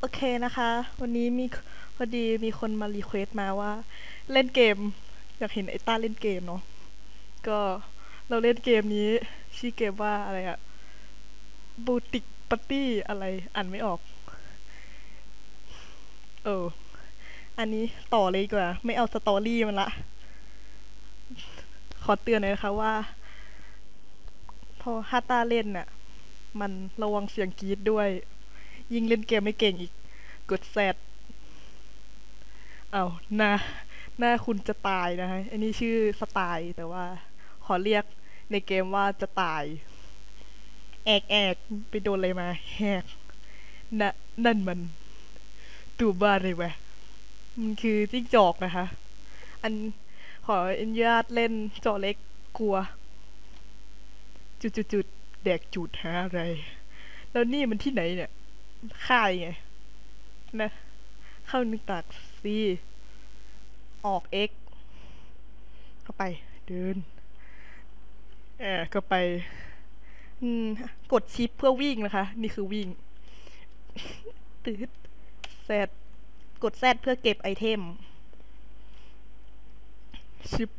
โอเคนะคะ วันนี้มีพอดีมีคนมารีเควสต์มาว่า เล่นเกม อยากเห็นไอ้ต้าเล่นเกมเนาะก็เราเล่นเกมนี้ชื่อเกมว่าอะไรอะบูติกปาร์ตี้อะไรอ่านไม่ออก เออ อันนี้ต่อเลยกว่า ไม่เอาสตอรี่มันละ ขอเตือนเลยนะคะว่า พอฮาตาเล่นน่ะ มันระวังเสียงกรีดด้วย ยิ่งเล่นเกมไม่เก่งอีก กดแซดเอาหน้าหน้าคุณจะตายนะฮะ อันนี้ชื่อสไตล์แต่ว่า ขอเรียกในเกมว่าจะตายแอกแอกไปโดนอะไรมาแหกนะนั่นมันตัวบ้าเลยวะมันคือจิ้งจอกนะคะ อันขออนุญาตเล่นจอเล็กกลัว จุดจุดจุดแดกจุดหาอะไร แล้วนี่มันที่ไหนเนี่ย ค่ายไงนะเข้าหนึกตักซีออก X เข้าไปเดินแอบก็ไปกดชิปเพื่อวิ่งนะคะ นี่คือวิ่งตืดแซดกดแซดเพื่อเก็บไอเทม ชิป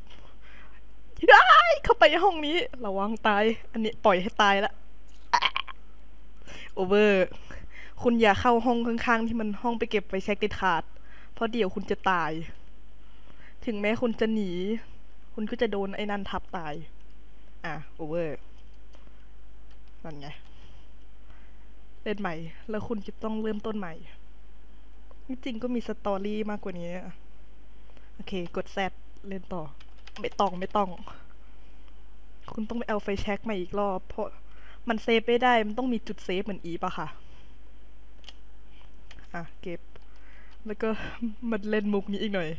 ได้เข้าไปห้องนี้ ระวังตาย อันนี้ปล่อยให้ตายละโอเวอร์ คุณอย่าเข้าห้องข้างๆ ที่มันห้องไปเก็บไฟแช็กเด็ดขาด เพราะเดี๋ยวคุณจะตาย ถึงแม้คุณจะหนี คุณก็จะโดนไอ้นั่นทับตาย อะโอเวอร์นั่นไง เล่นใหม่ แล้วคุณจะต้องเริ่มต้นใหม่ จริงก็มีสตอรี่มากกว่านี้ โอเค กดแซดเล่นต่อ ไม่ต้องไม่ต้อง คุณต้องไปเอาไฟแช็กมาอีกรอบ เพราะมันเซฟไม่ได้ มันต้องมีจุดเซฟเหมือนอีปะค่ะ อะเก็บ แล้วก็มันเล่นมุกนี้อีกหน่อย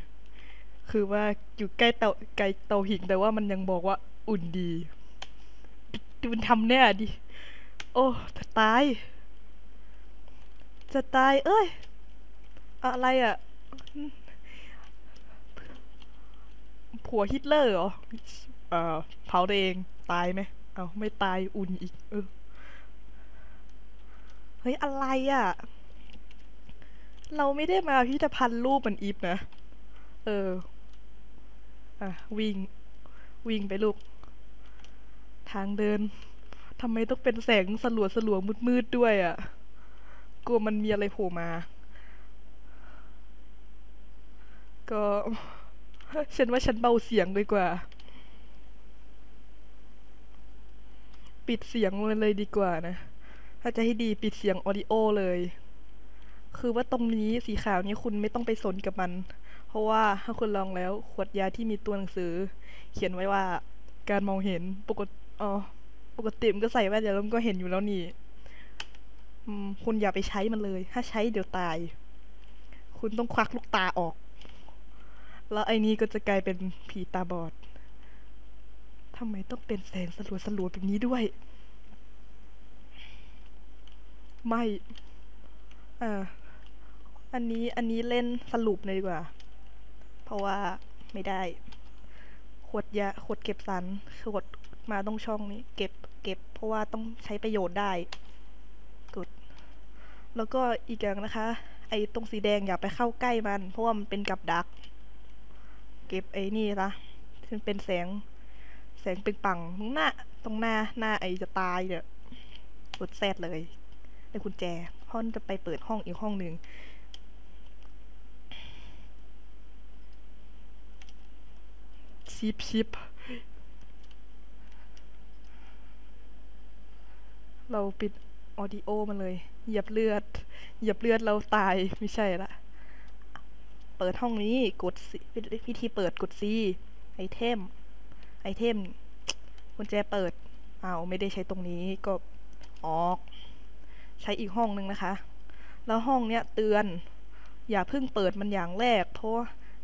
คือว่าอยู่ใกล้เตาไกลเตาหิงแต่ว่ามันยังบอกว่าอุ่นดีมันทำแน่ดิ โอ้จะตาย จะตาย เอ้ย อะไรอะ ผัวฮิตเลอร์เหรอ เอ่อ เผาตัวเอง ตายไหม เอาไม่ตายอุ่นอีก เออ เฮ้ย อะไรอะ เราไม่ได้มาพิพิธภัณฑ์รูปเหมือนอีฟนะ เออ อะ วิ่ง วิ่งไปลูก ทางเดินทำไมต้องเป็นแสงสลัวสลัวมืดมืดด้วยอะ กลัวมันมีอะไรโผล่มา ก็ฉันว่าฉันเบาเสียงดีกว่า ปิดเสียงมันเลยดีกว่านะ ถ้าจะให้ดีปิดเสียงออดิโอเลย คือว่าตรงนี้สีขาวนี้คุณไม่ต้องไปสนกับมัน เพราะว่าถ้าคุณลองแล้วขวดยาที่มีตัวหนังสือ เขียนไว้ว่าการมองเห็นปกติอ๋อปกติมันก็ใส่แว่นเดี๋ยวมันก็เห็นอยู่แล้วนี่คุณอย่าไปใช้มันเลย ถ้าใช้เดี๋ยวตาย คุณต้องควักลูกตาออก แล้วไอ้นี้ก็จะกลายเป็นผีตาบอดทำไมต้องเป็นแสงสลัวสลัวๆแบบนี้ด้วย ไม่ อ่า อันนี้อันนี้เล่นสรุปเลยดีกว่า เพราะว่าไม่ได้ ขวดยาขวดเก็บสารขวดมาต้องช่องนี้เก็บเก็บ เพราะว่าต้องใช้ประโยชน์ได้กดแล้วก็อีกอย่างนะคะ ไอ้ตรงสีแดงอย่าไปเข้าใกล้มัน เพราะว่ามันเป็นกับดัก เก็บไอ้นี่ละมันเป็นแสง แสงเป็นปังตรงหน้า ตรงหน้าหน้าไอ้จะตายเนี่ยกดแซดเลยได้กุญแจเพราะมันจะไปเปิดห้องอีกห้องหนึ่ง ชิปชิปเราปิดออดิโอมาเลย เหยียบเลือด เหยียบเลือดเราตายไม่ใช่ละเปิดห้องนี้กดพิธีเปิดกด C ไอเทม ไอเทมกุญแจเปิดเอาวไม่ได้ใช้ตรงนี้ก็ออก ใช้อีกห้องหนึ่งนะคะ แล้วห้องเนี้ยเตือน อย่าเพิ่งเปิดมันอย่างแรก เพราะ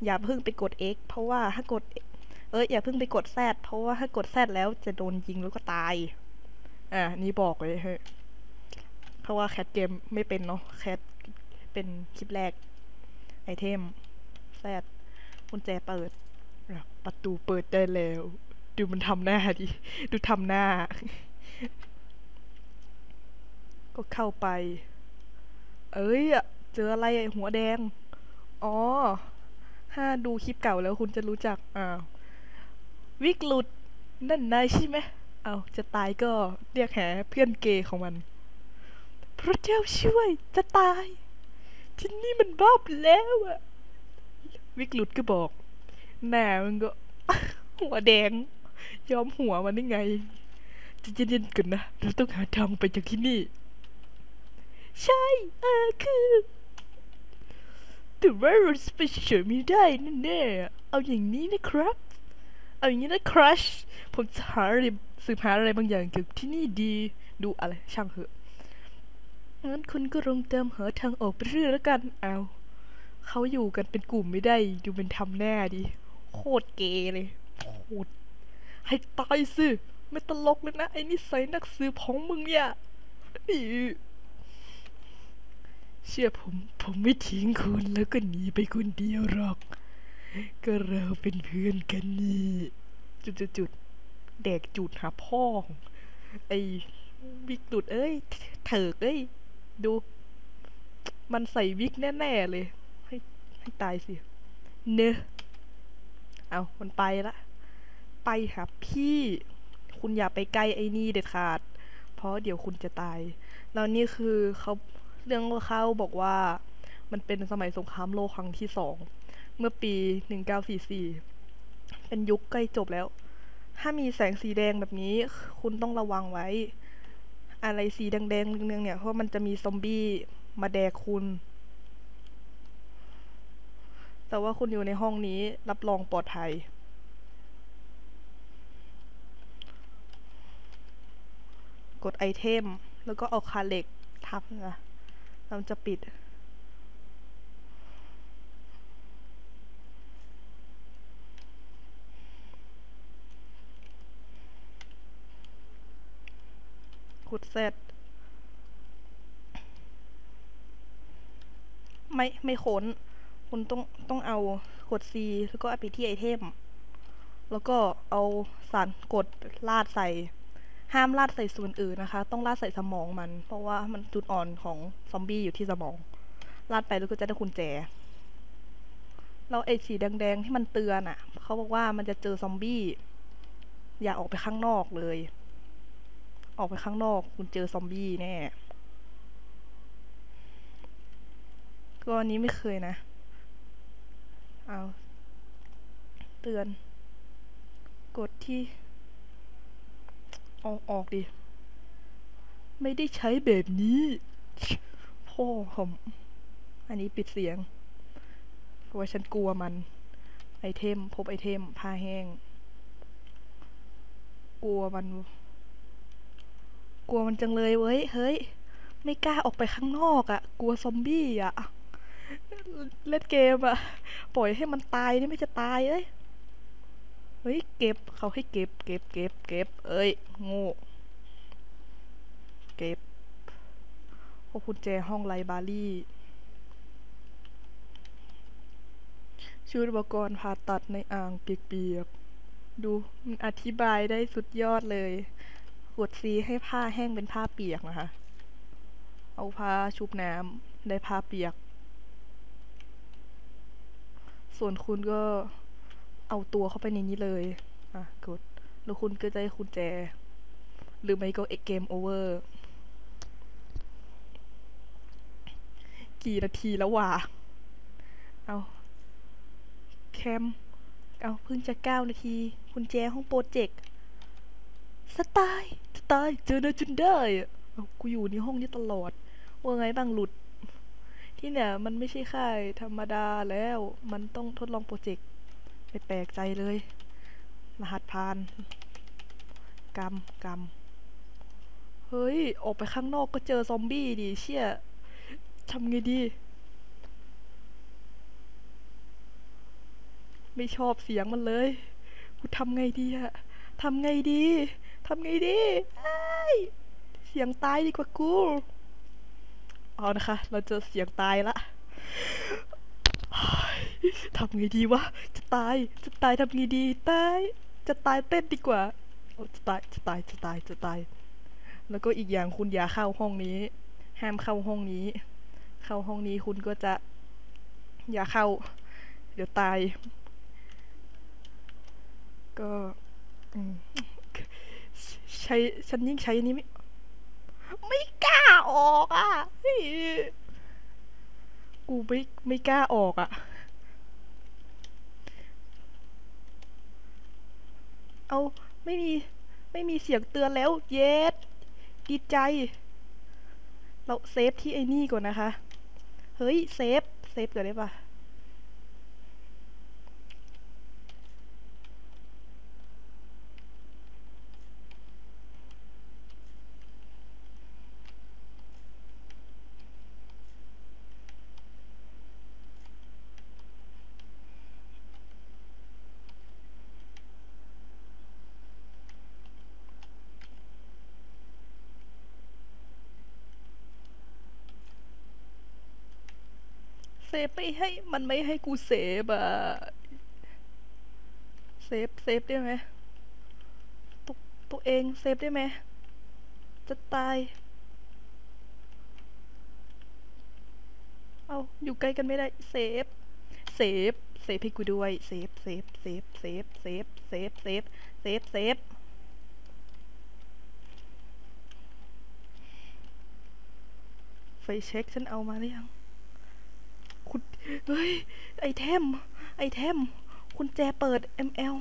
อย่าเพิ่งไปกด X เพราะว่าถ้ากด อ้ยอย่าเพิ่งไปกด Z เพราะว่าถ้ากด Z แล้วจะโดนยิงแล้วก็ตาย อะนี่บอกเลยเฮ้ยเพราะว่าแคทเกมไม่เป็นเนาะแคทเป็นคลิปแรก ไอเทม Z กุญแจเปิด ประตูเปิดได้แล้ว ดูมันทำหน้าดิ ดูทำหน้า ก็เข้าไป เอ้ยเจออะไรหัวแดง อ๋อ ถ้าดูคลิปเก่าแล้วคุณจะรู้จักอ้า วิกหลุดนั่นนายใช่ไหมเอาจะตายก็เรียกหาเพื่อนเกย์ของมัน พระเจ้าช่วยจะตายที่นี่มันบ้าไปแล้วอะวิกหลุดก็บอกหน้ามันก็ หัวแดง ยอมหัวมันได้ไงจะเย็นๆกันนะเราต้องหาทางไปจากที่นี่ ใช่ เออคือแต่ว่าเราไปเฉยไม่ได้แน่ๆเอาอย่างนี้นะครับ เอาอย่างนี้นะครัชผมจะหาอะไรสืบหาอะไรบางอย่างเกี่ยวกับที่นี่ดีดูอะไรช่างเถอะงั้นคุณก็ลงเติมหาทางออกไปเรื่อยแล้วกันเอาเขาอยู่กันเป็นกลุ่มไม่ได้ดูเป็นทำแน่ดิโคตรเกเลยโคตรให้ตายสิไม่ตลกเลยนะไอ้นิสัยนักสืบของมึงเนี่ยนี่เชื่อผม ผมไม่ทิ้งคุณแล้วก็หนีไปคนเดียวหรอก ก็เราเป็นเพื่อนกันนี่จุดจุดจุดแดกจุดหาพ่อไอ้วิกหลุดเอ้ย เถิกเอ้ย ดู มันใส่วิกแน่ๆเลย ให้ให้ตายสิ เนอะเอามันไปละ ไปหาพี่ คุณอย่าไปใกล้ไอ้นี่เด็ดขาด เพราะเดี๋ยวคุณจะตาย แล้วนี่คือเขาเรื่องเขาบอกว่า มันเป็นสมัยสงครามโลกครั้งที่สอง เมื่อปี 1944 เป็นยุคใกล้จบแล้ว ถ้ามีแสงสีแดงแบบนี้ คุณต้องระวังไว้ อะไรสีแดงๆเรืองๆเนี่ย เพราะมันจะมีซอมบี้มาแดกคุณ แต่ว่าคุณอยู่ในห้องนี้รับรองปลอดภัยกดไอเทม แล้วก็เอาคาเหล็กทับนะเราจะปิด ขุดเสร็จ ไม่ไม่ค้น คุณต้องต้องเอากด C แล้วก็เอาไปที่ไอเทม แล้วก็เอาสารกดลาดใส่ ห้ามลาดใส่ส่วนอื่นนะคะ ต้องลาดใส่สมองมัน เพราะว่ามันจุดอ่อนของซอมบี้อยู่ที่สมอง ลาดไปแล้วก็จะได้กุญแจแล้วไอ้สีแดงๆที่มันเตือนอะ่ะ เขาบอกว่ามันจะเจอซอมบี้ อย่าออกไปข้างนอกเลย ออกไปข้างนอก คุณเจอซอมบี้แน่ก็อันนี้ไม่เคยนะ เอาเตือน กดที่เอาออกดิ ไม่ได้ใช้แบบนี้ พ่อผมอันนี้ปิดเสียง เพราะว่าฉันกลัวมัน ไอเทม พบไอเทม ผ้าแห้ง กลัวมัน กลัวมันจังเลยเว้ย เฮ้ย ไม่กล้าออกไปข้างนอกอะ่ะ กลัวซอมบี้อะ่ะ เล่นเกมอะ่ะ ปล่อยให้มันตายนี่ไม่จะตายเอ้ย เฮ้ย เก็บเขาให้เก็บ เก็บ เก็บ เก็บ เอ้ยโง่เก็บพวกกุญแจห้องไลบารีชุดอุปกรณ์ผ่าตัดในอ่างเปียกๆ ดูมันอธิบายได้สุดยอดเลย กดซีให้ผ้าแห้งเป็นผ้าเปียกนะคะ เอาผ้าชุบน้ำได้ผ้าเปียก ส่วนคุณก็เอาตัวเข้าไปในนี้เลย อะ กด แล้วคุณก็จะได้กุญแจ หรือไม่ก็เอ็กเกมโอเวอร์ กี่นาทีแล้ววะ เอาแคม เอาเพิ่งจะเก้านาที คุณแจห้องโปรเจกต์ สไตล์สไตล์เจอเนอจนได้อะเอากูอยู่ในห้องนี้ตลอด ว่าไงบ้างหลุด ที่เนี่ยมันไม่ใช่ค่ายธรรมดาแล้ว มันต้องทดลองโปรเจกต์ไม่แปลกใจเลย รหัสผ่านกรรมกรรมเฮ้ย ออกไปข้างนอกก็เจอซอมบี้ดิเชี่ยทำไงดี ไม่ชอบเสียงมันเลย กูทำไงดีอะทำไงดี ทำไงดีเสียงตายดีกว่ากูเอานะคะ เราเจอเสียงตายละทำไงดีวะ จะตาย จะตายทำไงดี ตาย จะตายเต้นดีกว่า จะตาย จะตาย จะตาย จะตาย แล้วก็อีกอย่างคุณอย่าเข้าห้องนี้ ห้ามเข้าห้องนี้ เข้าห้องนี้คุณก็จะ อย่าเข้า เดี๋ยวตาย ก็อืม ใช้ฉันยิ่งใช้นี้ไม่ไม่กล้าออกอะกูไม่ไม่กล้าออกอะ เอาไม่มีไม่มีเสียงเตือนแล้วเย็ดดีใจ เราเซฟที่ไอ้นี่ก่อนนะคะ เฮ้ย เซฟ เซฟก่อนได้ปะ ฟไม่ให้มันไม่ให้กูเซฟอะเซฟเซฟได้ไหมตัวตัวเองเซฟได้ไหมจะตาย เอาอยู่ใกล้กันไม่ได้เซฟเซฟเซฟให้กูด้วยเซฟเซฟเซฟเซฟเซฟเซฟเซฟเซฟเซฟไฟเช็คฉันเอามาหรือยัง เฮ้ย ไอเทม ไอเทม คุณแจเปิด ML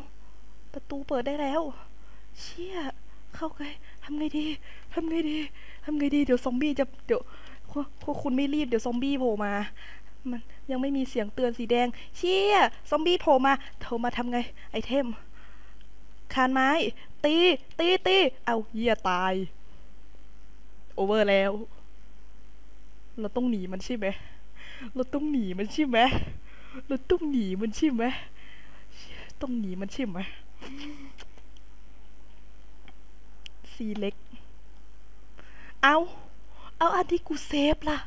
ประตูเปิดได้แล้ว เชี่ย เข้าไงทำไงดีทำไงดีทำไงดี เดี๋ยวซอมบี้จะ เดี๋ยวคุคุคุณไม่รีบ เดี๋ยวซอมบี้โผล่มา มันยังไม่มีเสียงเตือนสีแดง เชี่ย ซอมบี้โผล่มาโทรมาทำไง ไอเทม คานไม้ ตี ตี ตี เอาเหี้ยตาย โอเวอร์แล้ว เราต้องหนีมันใช่ไหม เราต้องหนีมันใช่ไหมเราต้องหนีมันใช่ไหมต้องหนีมันใช่ไหมซีเล็ก เอา เอาอันที่กูเซฟล่ะ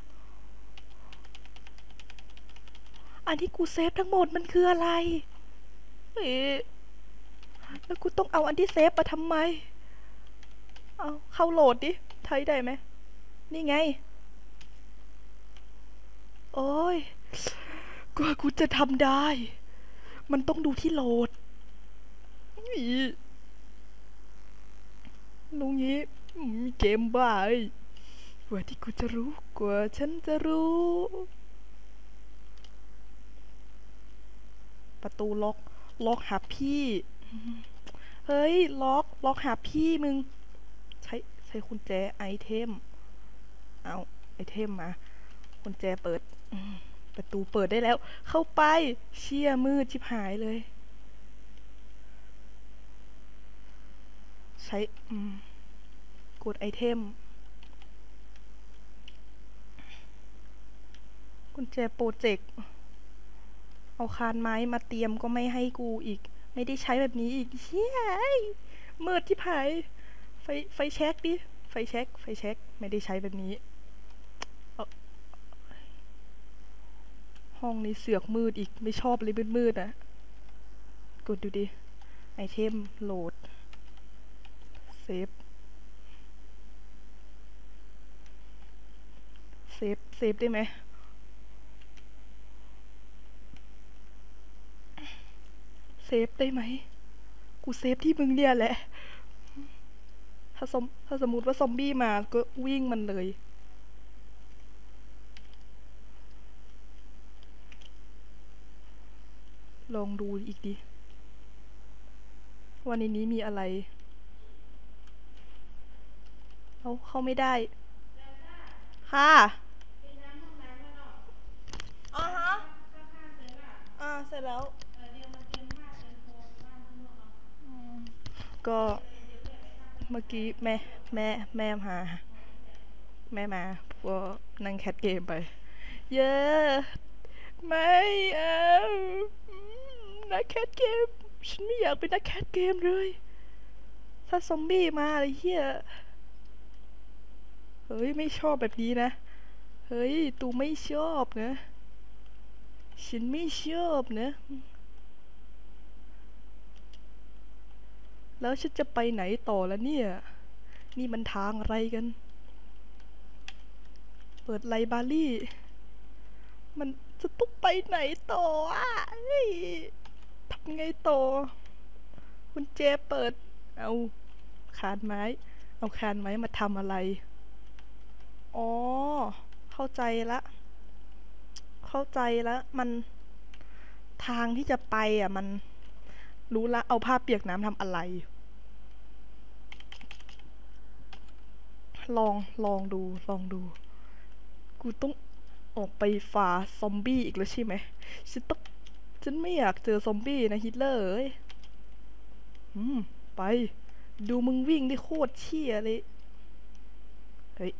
อันที่กูเซฟทั้งหมดมันคืออะไร เอ๊แล้วกูต้องเอาอันที่เซฟมาทำไม เอาเข้าโหลดดิใช้ได้ไหม นี่ไง โอ้ยกว่ากูจะทำได้ มันต้องดูที่โหลดอีลุงนี้มีเกมบ้าเอ้กว่าที่กูจะรู้ กว่าฉันจะรู้ ประตูล็อก ล็อกหาพี่ เฮ้ย ล็อก ล็อกหาพี่มึง ใช้ ใช้กุญแจไอเทม เอาไอเทมมากุญแจเปิด ประตูเปิดได้แล้ว เข้าไป เชี่ยมืดชิบหายเลย ใช้กดไอเทม กุญแจโปรเจกต์ เอาคานไม้มาเตรียมก็ไม่ให้กูอีก ไม่ได้ใช้แบบนี้อีก เชี่ยมืดที่ผาย ไฟไฟเช็คดิ ไฟเช็คไฟเช็คไม่ได้ใช้แบบนี้ ห้องนี้เสือกมืดอีกไม่ชอบเลยมืดๆอะกดดูดิ ไอเทมโหลด เซฟ เซฟ เซฟได้ไหมเซฟได้ไหม กูเซฟที่มึงเนี่ยแหละ ถ้าสมถ้าสมมติว่าซอมบี้มาก็วิ่งมันเลย ลองดูอีกดิว่าในนี้มีอะไร เอาเข้าไม่ได้ ค่ะอ่าฮะอ่าเสร็จแล้วก็เมื่อกี้แม่แม่แม่มา แม่มาก็นั่งแคทเกมไป เย้ ไม่เอา แคทเกม ฉันไม่อยากเป็นนักแคทเกมเลย ถ้าซอมบี้มาอะไรเฮียเฮ้ย ไม่ชอบแบบนี้นะ เฮ้ย ตูไม่ชอบนะ ฉันไม่ชอบนะ แล้วฉันจะไปไหนต่อแล้วเนี่ย นี่มันทางอะไรกัน เปิดไลบารี่ มันจะต้องไปไหนต่ออะ ไงต่อคุณเจเปิด เอาคานไม้ เอาคานไม้มาทำอะไร อ๋อ เข้าใจละ เข้าใจล้วมันทางที่จะไปอะ มันรู้ละ เอาผ้าเปียกน้ำทำอะไร ลอง ลองดู ลองดู กูต้องออกไปฝ่าซอมบี้อีกแล้วใช่ไหมฉันต้อง ฉันไม่อยากเจอซอมบี้นะฮิตเลอร์เอ้ยอืม ไป ดูมึงวิ่งได้โคตรเชี่ยเลย เฮ้ย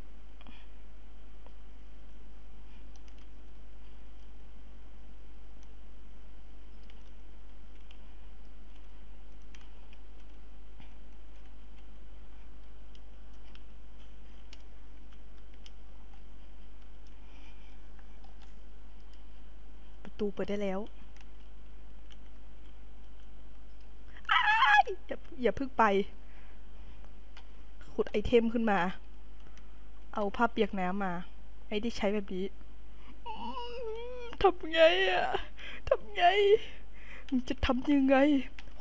ประตูเปิดได้แล้วอ้าย อย่าเพึ่งไป ขุดไอเทมขึ้นมา เอาผ้าเปียกน้ำมา ไอ้ที่ใช้แบบนี้ทำไงอะทำไงมึงจะทำยังไง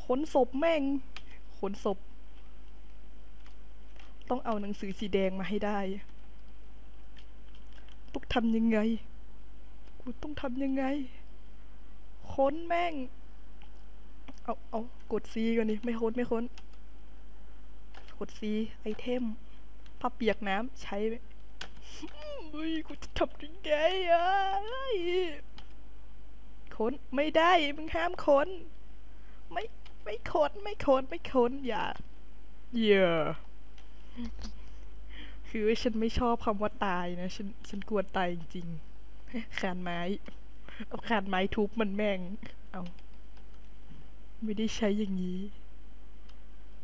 ขนศพแม่ง ขนศพ ต้องเอาหนังสือสีแดงมาให้ได้ ต้องทำยังไง กูต้องทำยังไงค้นแม่ง เอาเอากด C ก่อนดิไม่ค้นไม่ค้น กด C ไอเทมผ้าเปียกน้ำใช้ไหมเฮ้ยกูจะทำยังไงอะเฮ้ยค้นไม่ได้มึงห้ามค้น ไม่ไม่ค้นไม่ค้นไม่ค้นอย่าอย่าคือฉันไม่ชอบคำว่าตายนะ ฉันฉันกลัวตายจริงๆขานไม้เอาขานไม้ทุบมันแม่งเอา ไม่ได้ใช้อย่างนี้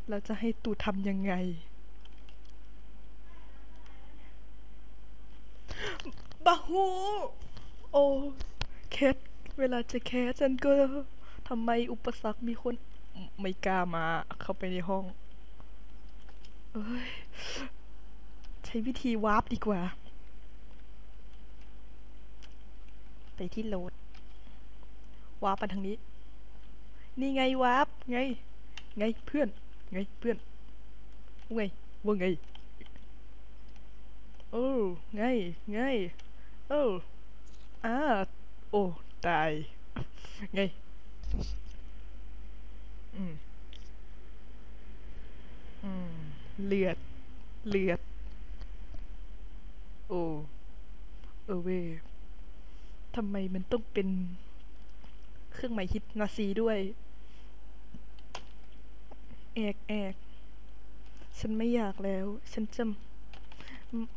เราจะให้ตูทำยังไง บาหูโอ้แคทเวลาจะแคสฉันก็ทำไมอุปสรรคมีคนไม่กล้ามาเข้าไปในห้อง เอ้ย ใช้วิธีวาร์ปดีกว่า ไปที่โหลดวาร์ปมาทางนี้ นี่ไงวาร์ปไง ไงเพื่อน ไงเพื่อนว่าไงว่าไงโอ้ไงไงโอ้อาโอ้ตายไงอืมอืมเลือดเลือดโอ้เออเวทำไมมันต้องเป็นเครื่องหมายฮิตนาซีด้วย แอกแอกฉันไม่อยากแล้ว ฉันจะ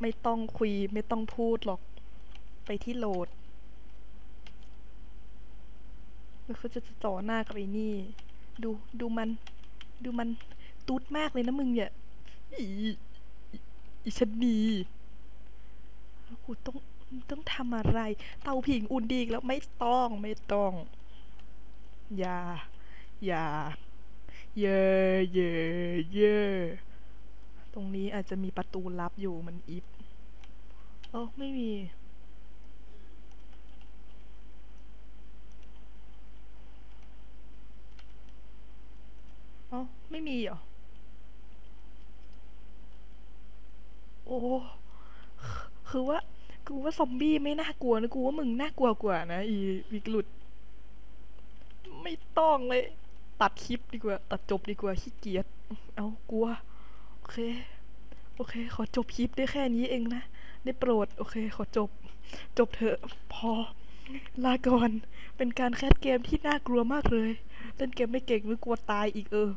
ไม่ต้องคุยไม่ต้องพูดหรอก ไปที่โหลด แล้วเขาจะจ่อหน้ากับไอ้นี่ ดูดูมัน ดูมันตูดมากเลยนะมึงเนี่ยอีอีฉันนีกูต้องต้องทำอะไร เตาผิงอุ่นดีแล้วไม่ต้องไม่ต้อง อย่า อย่า เย่เย่เย่ตรงนี้อาจจะมีประตูลับอยู่มันอิฟโอ้ไม่มีอ๋อไม่มีเหรอ โอ้ คือว่า กูว่าซอมบี้ไม่น่ากลัวนะ กูว่ามึงน่ากลัวกว่านะ อีวิกลุด ไม่ต้องเลย ตัดคลิปดีกว่า ตัดจบดีกว่าขี้เกียจเอากลัว โอเค โอเค ขอจบคลิปได้แค่นี้เองนะ ได้โปรด โอเค ขอจบ จบเถอะ พอ ลาก่อน เป็นการแคสเกมที่น่ากลัวมากเลย เล่นเกมไม่เก่งหรือกลัวตายอีกเออ